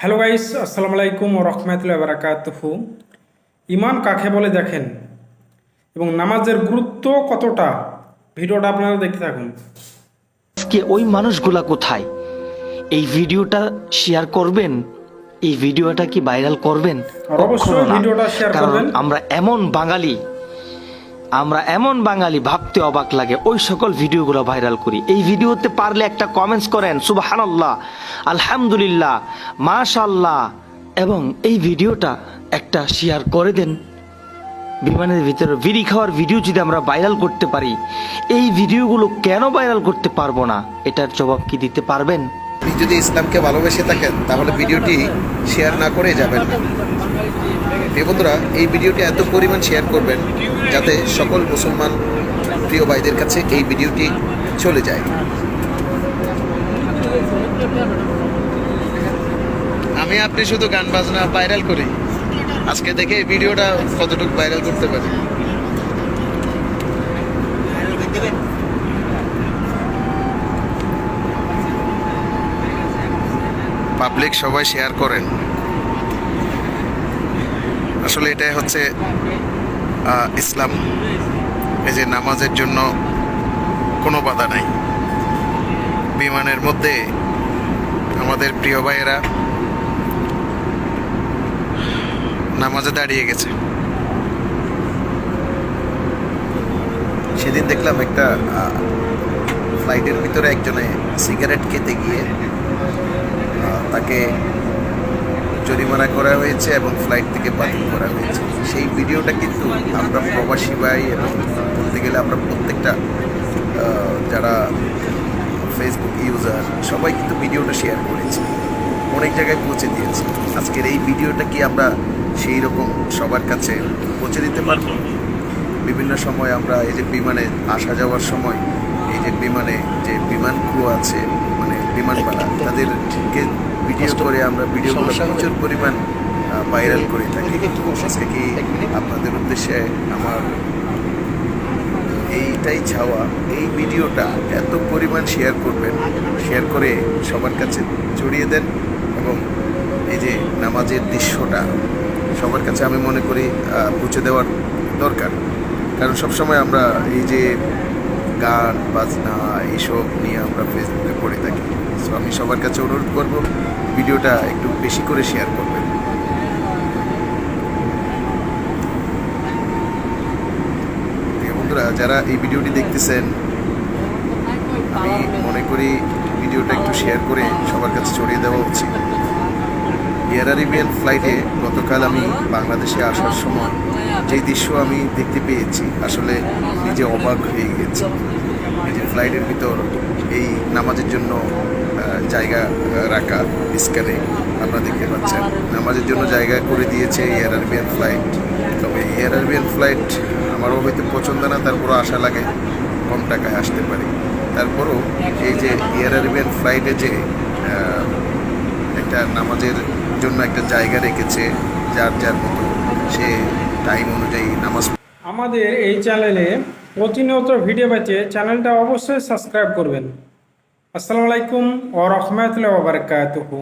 Hello guys আসসালামু আলাইকুম ও রহমতুল্লাহ বারাকাতুহু ইমান কাকে বলে দেখেন? এবং নামাজের গুরুত্ব কতটা? ভিডিওটা আপনারা দেখতে থাকুন। আজকে ওই মানুষগুলা কোথায়? এই ভিডিওটা শেয়ার করবেন? এই ভিডিওটা কি ভাইরাল করবেন? অবশ্যই ভিডিওটা শেয়ার করবেন। আমরা এমন বাঙালি আমরা এমন বাঙালি, ভাবতে অবাক লাগে। ওই সকল ভিডিওগুলো ভাইরাল করি। এই ভিডিওতে পারলে একটা কমেন্টস করেন, সুবহানাল্লাহ, আলহামদুলিল্লাহ মাশাল্লাহ এবং এই ভিডিওটা একটা শেয়ার করে দেন। বিমানের ভিতরে বিড়ি খাওয়ার ভিডিও যদি আমরা ভাইরাল করতে পারি, এই ভিডিওগুলো কেন ভাইরাল করতে পারব না? এটার জবাব কি দিতে পারবেন? আপনি যদি ইসলামকে ভালোবেসে থাকেন, তাহলে ভিডিওটি শেয়ার না করে যাবেন। প্রিয় বন্ধুরা, এই ভিডিওটি এত পরিমাণ শেয়ার করবেন যাতে সকল মুসলমান প্রিয় ভাইদের কাছে এই ভিডিওটি চলে যায়। আমি, আপনি শুধু গান বাজনা ভাইরাল করি। আজকে দেখে এই ভিডিওটা কতটুকু ভাইরাল করতে পারি? পাবলিক সবাই শেয়ার করেন। আসলে এটাই হচ্ছে ইসলাম। এই যে নামাজের জন্য কোনো বাধা নাই। বিমানের মধ্যে আমাদের প্রিয় ভাইয়েরা নামাজে দাঁড়িয়ে গেছে। সেদিন দেখলাম একটা ফ্লাইটের ভিতরে একজনে সিগারেট খেতে গিয়ে তাকে জরিমানা করা হয়েছে এবং ফ্লাইট থেকে বাতিল করা হয়েছে। সেই ভিডিওটা কিন্তু আমরা প্রবাসী ভাই বলতে গেলে আমরা প্রত্যেকটা যারা ফেসবুক ইউজার সবাই কিন্তু ভিডিওটা শেয়ার করেছি। অনেক জায়গায় পৌঁছে দিয়েছি। আজকের এই ভিডিওটা কি আমরা সেই রকম সবার কাছে পৌঁছে দিতে পারব? বিভিন্ন সময় আমরা এই যে বিমানে আসা যাওয়ার সময়, এই যে বিমানে যে বিমান ক্রু আছে মানে বিমানবালা, তাদেরকে ভিডিও করে আমরা ভিডিওগুলো প্রচুর পরিমাণ ভাইরাল করে থাকি। আজকে কি আপনাদের উদ্দেশ্যে আমার এইটাই চাওয়া এই ভিডিওটা এত পরিমাণ শেয়ার করবেন শেয়ার করে সবার কাছে ছড়িয়ে দেন এবং এই যে নামাজের দৃশ্যটা সবার কাছে আমি মনে করি পৌঁছে দেওয়ার দরকার। কারণ সবসময় আমরা এই যে গান বাজনা এইসব নিয়ে আমরা ফেসবুকে পড়ে থাকি। সো আমি সবার কাছে অনুরোধ করব ভিডিওটা একটু বেশি করে শেয়ার করবেন। বন্ধুরা, যারা এই ভিডিওটি দেখতেছেন, আমি মনে করি ভিডিওটা একটু শেয়ার করে সবার কাছে ছড়িয়ে দেওয়া উচিত। এয়ার আরেবিয়ান ফ্লাইটে গতকাল আমি বাংলাদেশে আসার সময় যে দৃশ্য আমি দেখতে পেয়েছি, আসলে নিজে অবাক হয়ে গেছি যে ফ্লাইটের ভিতর এই নামাজের জন্য জায়গা রাখা, স্ক্যানে আপনারা দেখতে পাচ্ছেন। নামাজের জন্য জায়গা করে দিয়েছে এয়ার আরবিয়ান ফ্লাইট তবে এয়ার আরবিয়ান ফ্লাইট আমারও হয়তো পছন্দ না, তারপরও আশা লাগে কম টাকায় আসতে পারি। তারপরও এই যে এয়ার আরবিয়ান ফ্লাইটে যে একটা নামাজের জন্য একটা জায়গা রেখেছে, যার যার মতো সে টাইম অনুযায়ী নামাজ আমাদের এই চ্যানেলে প্রতিনিয়ত ভিডিও পেতে চ্যানেলটা অবশ্যই সাবস্ক্রাইব করবেন। আসসালামু আলাইকুম ও রহমতুল্লাহ বারাকাতুহু।